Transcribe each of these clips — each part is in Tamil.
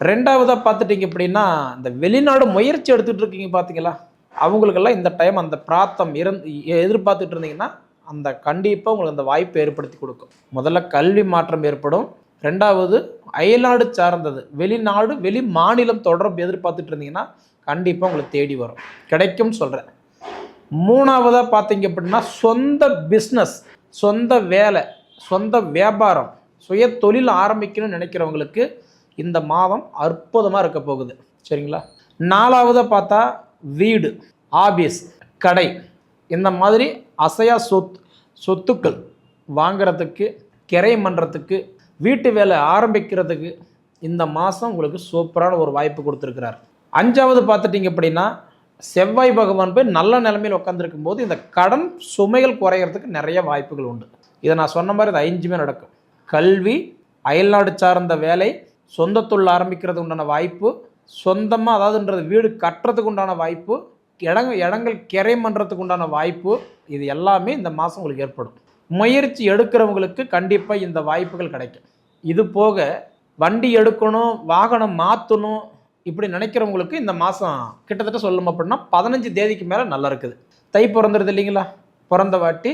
ரெண்டாவதாக பார்த்துட்டிங்க அப்படின்னா இந்த வெளிநாடு முயற்சி எடுத்துகிட்டு இருக்கீங்க பார்த்தீங்களா அவங்களுக்கெல்லாம் இந்த டைம் அந்த பிராத்தம் இருந்து எதிர்பார்த்துட்டு இருந்தீங்கன்னா அந்த கண்டிப்பாக உங்களுக்கு அந்த வாய்ப்பை ஏற்படுத்தி கொடுக்கும். முதல்ல கல்வி மாற்றம் ஏற்படும். ரெண்டாவது அயல்நாடு சார்ந்தது. வெளிநாடு வெளி மாநிலம் தொடர்பு எதிர்பார்த்துட்டு இருந்தீங்கன்னா கண்டிப்பாக உங்களுக்கு தேடி வரும். கிடைக்கும்னு சொல்கிறேன் மூணாவதாக பார்த்தீங்க அப்படின்னா சொந்த பிஸ்னஸ் சொந்த வேலை சொந்த வியாபாரம் சுய தொழில் ஆரம்பிக்கணும்னு நினைக்கிறவங்களுக்கு இந்த மாதம் அற்புதமாக இருக்க போகுது. சரிங்களா? நாலாவதாக பார்த்தா வீடு ஆபீஸ் கடை. இந்த மாதிரி அசையா சொத் சொத்துக்கள் வாங்குறதுக்கு கிரை பண்ணுறதுக்கு வீட்டு வேலை ஆரம்பிக்கிறதுக்கு இந்த மாதம் உங்களுக்கு சூப்பரான ஒரு வாய்ப்பு கொடுத்துருக்கிறார். அஞ்சாவது பார்த்துட்டிங்க அப்படின்னா செவ்வாய் பகவான் போய் நல்ல நிலைமையில் உட்காந்துருக்கும் போது இந்த கடன் சுமைகள் குறையிறதுக்கு நிறைய வாய்ப்புகள் உண்டு. இதை நான் சொன்ன மாதிரி இது ஐந்துமே நடக்கும். கல்வி அயல்நாடு சார்ந்த வேலை சொந்த தொழில் ஆரம்பிக்கிறதுக்கு உண்டான வாய்ப்பு சொந்தமாக அதாவதுன்றது வீடு கட்டுறதுக்கு உண்டான வாய்ப்பு இடங்க இடங்கள் கிரை பண்ணுறதுக்கு உண்டான வாய்ப்பு இது எல்லாமே இந்த மாதம் உங்களுக்கு ஏற்படும். முயற்சி எடுக்கிறவங்களுக்கு கண்டிப்பாக இந்த வாய்ப்புகள் கிடைக்கும். இது போக வண்டி எடுக்கணும் வாகனம் மாற்றணும் இப்படி நினைக்கிறவங்களுக்கு இந்த மாதம் கிட்டத்தட்ட சொல்லணும் அப்படின்னா பதினஞ்சு தேதிக்கு மேலே நல்லா இருக்குது. தை பிறந்துருது இல்லைங்களா? பிறந்த வாட்டி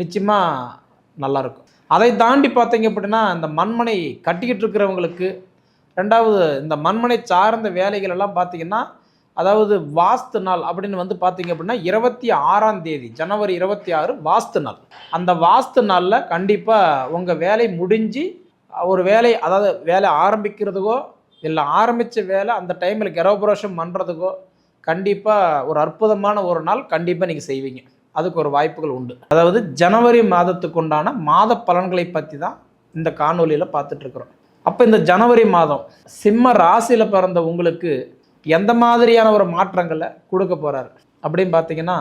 நிச்சயமாக நல்லா இருக்கும். அதை தாண்டி பார்த்தீங்க அப்படின்னா இந்த மண்மனை கட்டிக்கிட்டு இருக்கிறவங்களுக்கு ரெண்டாவது இந்த மண்மனை சார்ந்த வேலைகள் எல்லாம் பார்த்தீங்கன்னா அதாவது வாஸ்து நாள் அப்படின்னு வந்து பார்த்தீங்க அப்படின்னா இருபத்தி ஆறாம் தேதி ஜனவரி இருபத்தி ஆறு வாஸ்து நாள். அந்த வாஸ்து நாளில் கண்டிப்பாக உங்கள் வேலை முடிஞ்சு ஒரு வேலை அதாவது வேலை ஆரம்பிக்கிறதுக்கோ இல்லை ஆரம்பித்த வேலை அந்த டைமில் கெரோபரோஷம் பண்ணுறதுக்கோ கண்டிப்பாக ஒரு அற்புதமான ஒரு நாள் கண்டிப்பாக நீங்கள் செய்வீங்க. அதுக்கு ஒரு வாய்ப்புகள் உண்டு. அதாவது ஜனவரி மாதத்துக்கு உண்டான மாத பலன்களை பற்றி தான் இந்த காணொலியில் பார்த்துட்ருக்குறோம் அப்போ இந்த ஜனவரி மாதம் சிம்ம ராசியில் பிறந்த உங்களுக்கு எந்த மாதிரியான ஒரு மாற்றங்களை கொடுக்க போகிறாரு அப்படின்னு பார்த்தீங்கன்னா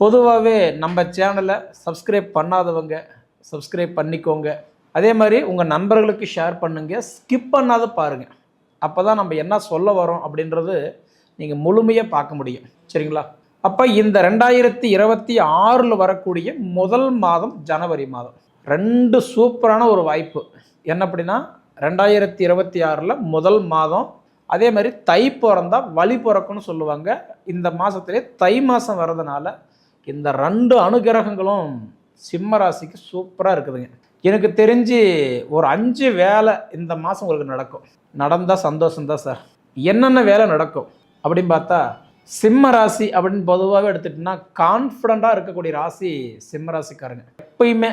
பொதுவாகவே நம்ம சேனலை சப்ஸ்கிரைப் பண்ணாதவங்க சப்ஸ்கிரைப் பண்ணிக்கோங்க. அதே மாதிரி உங்கள் நண்பர்களுக்கு ஷேர் பண்ணுங்கள் ஸ்கிப் பண்ணாத பாருங்கள் அப்போ தான் நம்ம என்ன சொல்ல வரோம் அப்படின்றது நீங்கள் முழுமையாக பார்க்க முடியும். சரிங்களா? அப்போ இந்த ரெண்டாயிரத்தி இருபத்தி ஆறில் வரக்கூடிய முதல் மாதம் ஜனவரி மாதம். ரெண்டு சூப்பரான ஒரு வாய்ப்பு. என்ன அப்படின்னா ரெண்டாயிரத்தி இருபத்தி ஆறில் முதல் மாதம். அதே மாதிரி தை பிறந்தா வழி பிறக்கும்னு சொல்லுவாங்க. இந்த மாதத்திலே தை மாதம் வர்றதுனால இந்த ரெண்டு அனுகிரகங்களும் சிம்ம ராசிக்கு சூப்பராக இருக்குதுங்க. எனக்கு தெரிஞ்சு ஒரு அஞ்சு வேலை இந்த மாதம் உங்களுக்கு நடக்கும். நடந்தால் சந்தோஷம்தான் சார். என்னென்ன வேலை நடக்கும் அப்படின்னு பார்த்தா சிம்ம ராசி அப்படின்னு பொதுவாகவே எடுத்துட்டோம்னா கான்ஃபிடண்ட்டாக இருக்கக்கூடிய ராசி சிம்ம ராசிக்காரங்க. எப்பயுமே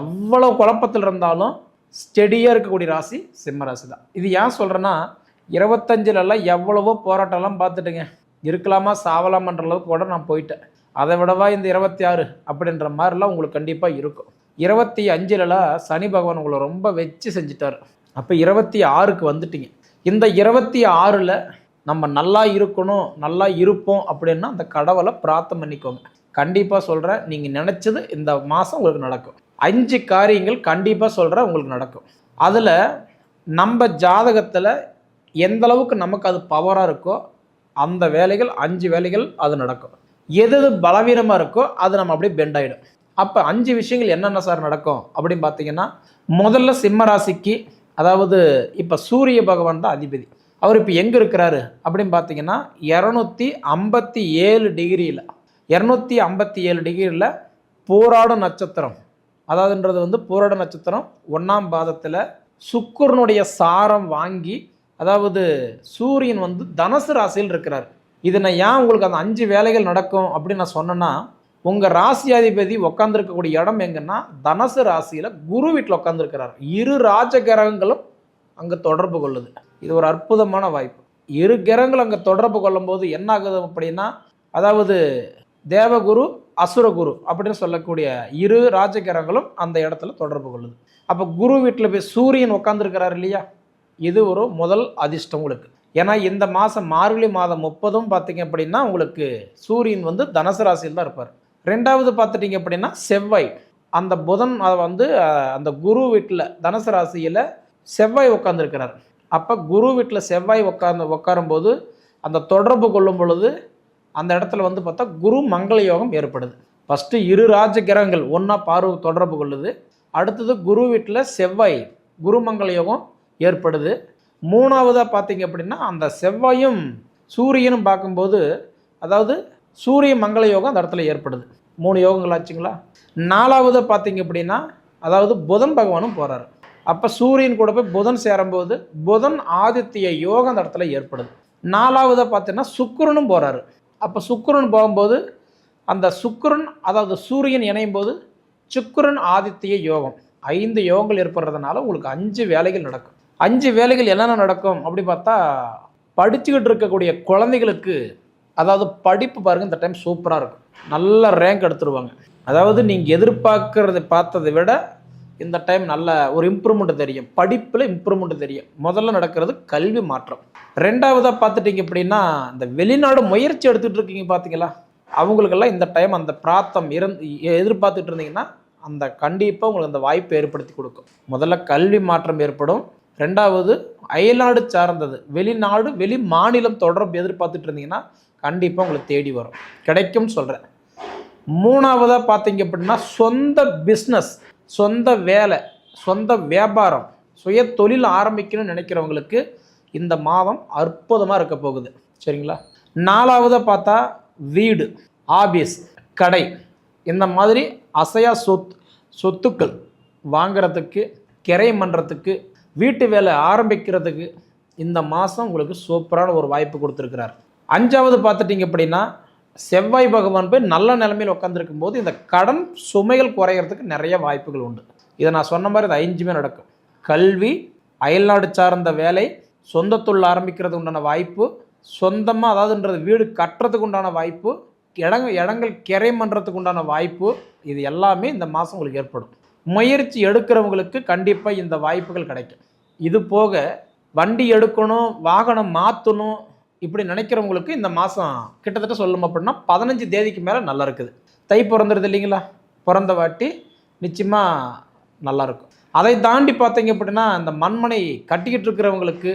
எவ்வளோ குழப்பத்தில் இருந்தாலும் ஸ்டெடியாக இருக்கக்கூடிய ராசி சிம்ம ராசி தான் இது ஏன் சொல்கிறேன்னா இருபத்தஞ்சிலலாம் எவ்வளவோ போராட்டம்லாம் பார்த்துட்டுங்க. இருக்கலாமா சாவலாமன்ற அளவுக்கு கூட நான் போயிட்டேன். அதை விடவா இந்த இருபத்தி ஆறு அப்படின்ற மாதிரிலாம் உங்களுக்கு கண்டிப்பாக இருக்கும். இருபத்தி அஞ்சுலலாம் சனி பகவான் உங்களை ரொம்ப வச்சு செஞ்சிட்டார். அப்போ இருபத்தி ஆறுக்கு வந்துட்டீங்க. இந்த இருபத்தி ஆறில் நம்ம நல்லா இருக்கணும் நல்லா இருப்போம் அப்படின்னா அந்த கடவுளை பிரார்த்தனை பண்ணிக்கோங்க. கண்டிப்பாக சொல்கிறேன் நீங்கள் நினச்சது இந்த மாதம் உங்களுக்கு நடக்கும். அஞ்சு காரியங்கள் கண்டிப்பாக சொல்கிற உங்களுக்கு நடக்கும். அதில் நம்ம ஜாதகத்தில் எந்த அளவுக்கு நமக்கு அது பவராக இருக்கோ அந்த வேலைகள் அஞ்சு வேலைகள் அது நடக்கும். எது எது பலவீனமாக இருக்கோ அது நம்ம அப்படியே பெண்ட் ஆகிடும் அப்போ அஞ்சு விஷயங்கள் என்னென்ன சார் நடக்கும் அப்படின்னு பார்த்தீங்கன்னா முதல்ல சிம்ம ராசிக்கு அதாவது இப்போ சூரிய பகவான் தான் அதிபதி. அவர் இப்போ எங்கே இருக்கிறாரு அப்படின்னு பார்த்தீங்கன்னா இரநூத்தி ஐம்பத்தி ஏழு டிகிரியில் இரநூத்தி ஐம்பத்தி ஏழு டிகிரியில் போராடும் நட்சத்திரம். அதாவதுன்றது வந்து பூரட நட்சத்திரம் ஒன்றாம் பாதத்தில் சுக்கரனுடைய சாரம் வாங்கி அதாவது சூரியன் வந்து தனுசு ராசியில் இருக்கிறார். இது நான் ஏன் உங்களுக்கு அந்த அஞ்சு வேலைகள் நடக்கும் அப்படின்னு நான் சொன்னேன்னா உங்கள் ராசியாதிபதி உட்காந்துருக்கக்கூடிய இடம் எங்கன்னா தனுசு ராசியில் குரு வீட்டில் உட்காந்துருக்கிறார் இரு ராஜ கிரகங்களும் அங்கே தொடர்பு கொள்ளுது. இது ஒரு அற்புதமான வாய்ப்பு. இரு கிரகங்கள் அங்கே தொடர்பு கொள்ளும்போது என்ன ஆகுது அப்படின்னா அதாவது தேவகுரு அசுரகுரு அப்படின்னு சொல்லக்கூடிய இரு ராஜகிரகங்களும் அந்த இடத்துல தொடர்பு கொள்ளுது. அப்போ குரு வீட்டில் போய் சூரியன் உட்காந்துருக்கிறார் இல்லையா? இது ஒரு முதல் அதிர்ஷ்டம் உங்களுக்கு. ஏன்னா இந்த மாதம் மார்கழி மாதம் முப்பதும் பார்த்தீங்க அப்படின்னா உங்களுக்கு சூரியன் வந்து தனுசு ராசியில் தான் இருப்பார். ரெண்டாவது பார்த்துட்டிங்க அப்படின்னா செவ்வாய். அந்த புதன் அதை வந்து அந்த குரு வீட்டில் தனுசு ராசியில் செவ்வாய் உட்காந்துருக்கிறார் அப்போ குரு வீட்டில் செவ்வாய் உட்காந்து உட்காரும்போது அந்த தொடர்பு கொள்ளும் பொழுது அந்த இடத்துல வந்து பார்த்தா குரு மங்கள யோகம் ஏற்படுது. ஃபஸ்ட்டு இரு ராஜ கிரகங்கள் ஒன்றா பார்வை தொடர்பு கொள்ளுது. அடுத்தது குரு வீட்டில் செவ்வாய் குரு மங்கள யோகம் ஏற்படுது. மூணாவதாக பார்த்தீங்க அப்படின்னா அந்த செவ்வாயும் சூரியனும் பார்க்கும்போது அதாவது சூரிய மங்கள யோகம் அந்த இடத்துல ஏற்படுது. மூணு யோகங்கள் ஆச்சுங்களா? நாலாவதாக பார்த்தீங்க அப்படின்னா அதாவது புதன் பகவானும் போகிறாரு அப்போ சூரியன் கூட போய் புதன் சேரும்போது புதன் ஆதித்ய யோகம் அந்த இடத்துல ஏற்படுது. நாலாவதாக பார்த்தீங்கன்னா சுக்கரனும் போகிறாரு அப்போ சுக்கரன் போகும்போது அந்த சுக்கரன் அதாவது சூரியன் இணையும் போது சுக்கரன் ஆதித்ய யோகம். ஐந்து யோகங்கள் ஏற்படுறதுனால உங்களுக்கு அஞ்சு வேலைகள் நடக்கும். அஞ்சு வேலைகள் என்னென்ன நடக்கும் அப்படி பார்த்தா படிச்சுக்கிட்டு இருக்கக்கூடிய குழந்தைகளுக்கு அதாவது படிப்பு பாருங்க இந்த டைம் சூப்பராக இருக்கும். நல்ல ரேங்க் எடுத்துருவாங்க. அதாவது நீங்கள் எதிர்பார்க்கறத பார்த்ததை விட இந்த டைம் நல்ல ஒரு இம்ப்ரூவ்மெண்ட் தெரியும். படிப்பில் இம்ப்ரூவ்மெண்ட் தெரியும். முதல்ல நடக்கிறது கல்வி மாற்றம். ரெண்டாவதாக பார்த்துட்டிங்க அப்படின்னா இந்த வெளிநாடு முயற்சி எடுத்துகிட்டு இருக்கீங்க பார்த்தீங்களா அவங்களுக்கெல்லாம் இந்த டைம் அந்த பிராத்தம் இருந்து எதிர்பார்த்துட்டு இருந்தீங்கன்னா அந்த கண்டிப்பாக உங்களுக்கு அந்த வாய்ப்பை ஏற்படுத்தி கொடுக்கும். முதல்ல கல்வி மாற்றம் ஏற்படும். ரெண்டாவது அயல்நாடு சார்ந்தது. வெளிநாடு வெளி மாநிலம் தொடர்பு எதிர்பார்த்துட்டு இருந்தீங்கன்னா கண்டிப்பாக உங்களுக்கு தேடி வரும். கிடைக்கும்னு சொல்கிறேன் மூணாவதாக பார்த்தீங்க அப்படின்னா சொந்த பிஸ்னஸ் சொந்த வேலை சொந்த வியாபாரம் சுய தொழில் ஆரம்பிக்கணும்னு நினைக்கிறவங்களுக்கு இந்த மாதம் அற்புதமாக இருக்க போகுது. சரிங்களா? நாலாவதாக பார்த்தா வீடு ஆபீஸ் கடை. இந்த மாதிரி அசையா சொத் சொத்துக்கள் வாங்குறதுக்கு கிரையம் பண்ணுறதுக்கு வீட்டு வேலை ஆரம்பிக்கிறதுக்கு இந்த மாதம் உங்களுக்கு சூப்பரான ஒரு வாய்ப்பு கொடுத்துருக்கிறார். அஞ்சாவது பார்த்துட்டிங்க அப்படின்னா செவ்வாய் பகவான் போய் நல்ல நிலைமையில் உட்காந்துருக்கும் போது இந்த கடன் சுமைகள் குறையிறதுக்கு நிறைய வாய்ப்புகள் உண்டு. இதை நான் சொன்ன மாதிரி இது ஐந்துமே நடக்கும். கல்வி அயல்நாடு சார்ந்த வேலை சொந்த தொழில் ஆரம்பிக்கிறது உண்டான வாய்ப்பு சொந்தமாக அதாவதுன்றது வீடு கட்டுறதுக்கு உண்டான வாய்ப்பு இடங்க இடங்கள் கிரை பண்ணுறதுக்கு உண்டான வாய்ப்பு இது எல்லாமே இந்த மாதம் உங்களுக்கு ஏற்படும். முயற்சி எடுக்கிறவங்களுக்கு கண்டிப்பாக இந்த வாய்ப்புகள் கிடைக்கும். இது போக வண்டி எடுக்கணும் வாகனம் மாற்றணும் இப்படி நினைக்கிறவங்களுக்கு இந்த மாதம் கிட்டத்தட்ட சொல்லணும் அப்படின்னா பதினஞ்சு தேதிக்கு மேலே நல்லா இருக்குது. தை பிறந்துருது இல்லைங்களா? பிறந்த வாட்டி நிச்சயமாக நல்லா இருக்கும். அதை தாண்டி பார்த்தீங்க அப்படின்னா இந்த மண்மனை கட்டிக்கிட்டு இருக்கிறவங்களுக்கு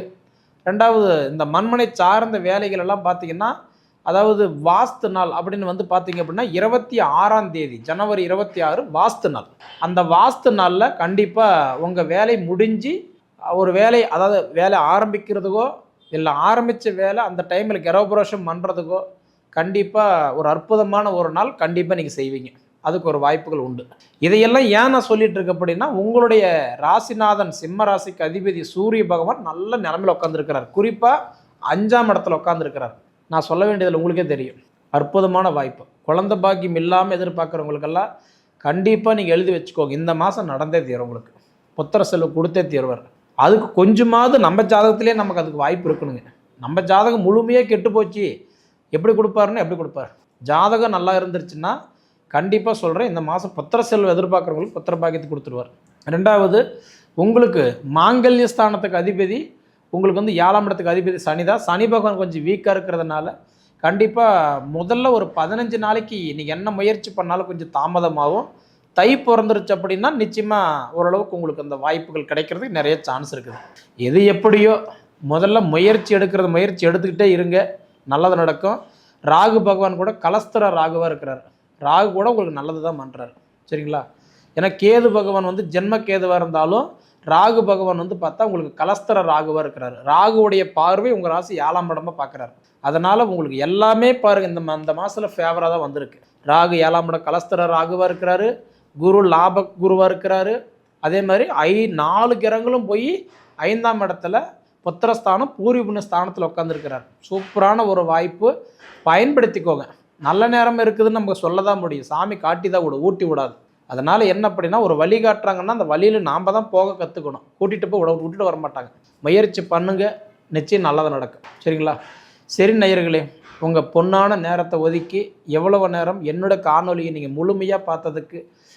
ரெண்டாவது இந்த மண்மனை சார்ந்த வேலைகள் எல்லாம் பார்த்தீங்கன்னா அதாவது வாஸ்து நாள் அப்படின்னு வந்து பார்த்தீங்க அப்படின்னா இருபத்தி ஆறாம் தேதி ஜனவரி இருபத்தி ஆறு வாஸ்து நாள். அந்த வாஸ்து நாளில் கண்டிப்பாக உங்கள் வேலை முடிஞ்சு ஒரு வேலை அதாவது வேலை ஆரம்பிக்கிறதுக்கோ இல்லை ஆரம்பித்த வேலை அந்த டைமில் கெரோபரோஷம் பண்ணுறதுக்கோ கண்டிப்பாக ஒரு அற்புதமான ஒரு நாள் கண்டிப்பாக நீங்கள் செய்வீங்க. அதுக்கு ஒரு வாய்ப்புகள் உண்டு. இதையெல்லாம் ஏன் நான் சொல்லிட்டு இருக்கேன் அப்படின்னா உங்களுடைய ராசிநாதன் சிம்ம ராசிக்கு அதிபதி சூரிய பகவான் நல்ல நிலமையில் உட்காந்துருக்கிறார் குறிப்பாக அஞ்சாம் இடத்துல உட்காந்துருக்கிறார் நான் சொல்ல வேண்டியதில் உங்களுக்கே தெரியும். அற்புதமான வாய்ப்பு. குழந்த பாக்கியம் இல்லாமல் எதிர்பார்க்குறவங்களுக்கெல்லாம் கண்டிப்பாக நீங்கள் எழுதி வச்சுக்கோங்க. இந்த மாதம் நடந்தே தீரும் உங்களுக்கு. புத்திர செலவு கொடுத்தே தீருவார். அதுக்கு கொஞ்சமாவது நம்ம ஜாதகத்திலே நமக்கு அதுக்கு வாய்ப்பு இருக்கணுங்க. நம்ம ஜாதகம் முழுமையாக கெட்டு போச்சு. எப்படி கொடுப்பாருன்னு எப்படி கொடுப்பார்? ஜாதகம் நல்லா இருந்துருச்சுன்னா கண்டிப்பாக சொல்கிறேன் இந்த மாதம் புத்திர செல்வம் எதிர்பார்க்குறவங்களுக்கு புத்திர பாக்கியத்தை கொடுத்துருவார். ரெண்டாவது உங்களுக்கு மாங்கல்ய ஸ்தானத்துக்கு அதிபதி உங்களுக்கு வந்து ஏழாம் இடத்துக்கு அதிபதி சனி தான். சனி பகவான் கொஞ்சம் வீக்காக இருக்கிறதுனால கண்டிப்பாக முதல்ல ஒரு பதினஞ்சு நாளைக்கு நீங்கள் என்ன முயற்சி பண்ணாலும் கொஞ்சம் தாமதமாகும். தை பிறந்துருச்சு அப்படின்னா நிச்சயமாக ஓரளவுக்கு உங்களுக்கு அந்த வாய்ப்புகள் கிடைக்கிறதுக்கு நிறைய சான்ஸ் இருக்குது. எது எப்படியோ முதல்ல முயற்சி எடுக்கிறது முயற்சி எடுத்துக்கிட்டே இருங்க. நல்லது நடக்கும். ராகு பகவான் கூட கலஸ்தர ராகுவாக இருக்கிறார். ராகு கூட உங்களுக்கு நல்லது தான் பண்ணுறாரு சரிங்களா? ஏன்னா கேது பகவான் வந்து ஜென்ம கேதுவாக இருந்தாலும் ராகு பகவான் வந்து பார்த்தா உங்களுக்கு கலஸ்தர ராகுவாக இருக்கிறார். ராகுவுடைய பார்வை உங்கள் ராசி ஏழாம் இடமா பார்க்குறாரு. அதனால் உங்களுக்கு எல்லாமே பாருங்கள் இந்த அந்த மாதத்தில் ஃபேவராக தான் வந்திருக்கு. ராகு ஏழாம் இடம் கலஸ்தர ராகுவாக இருக்கிறாரு. குரு லாப குருவாக இருக்கிறாரு. அதே மாதிரி ஐ நாலு கிரகங்களும் போய் ஐந்தாம் இடத்துல புத்திரஸ்தானம் பூர்வ புண்ணிய ஸ்தானத்தில் உட்காந்துருக்கிறார் சூப்பரான ஒரு வாய்ப்பு. பயன்படுத்திக்கோங்க. நல்ல நேரம் இருக்குதுன்னு நமக்கு சொல்ல தான் முடியும். சாமி காட்டி தான் விடும் ஊட்டி விடாது. அதனால் என்ன அப்படின்னா ஒரு வழி காட்டுறாங்கன்னா அந்த வழியில் நாம் தான் போக கற்றுக்கணும் கூட்டிகிட்டு போய் விட விட்டுட்டு வர மாட்டாங்க. முயற்சி பண்ணுங்க. நிச்சயம் நல்லதாக நடக்கும். சரிங்களா? சரி நேயர்களே உங்கள் பொன்னான நேரத்தை ஒதுக்கி எவ்வளவு நேரம் என்னோட காணொலியை நீங்கள் முழுமையாக பார்த்ததுக்கு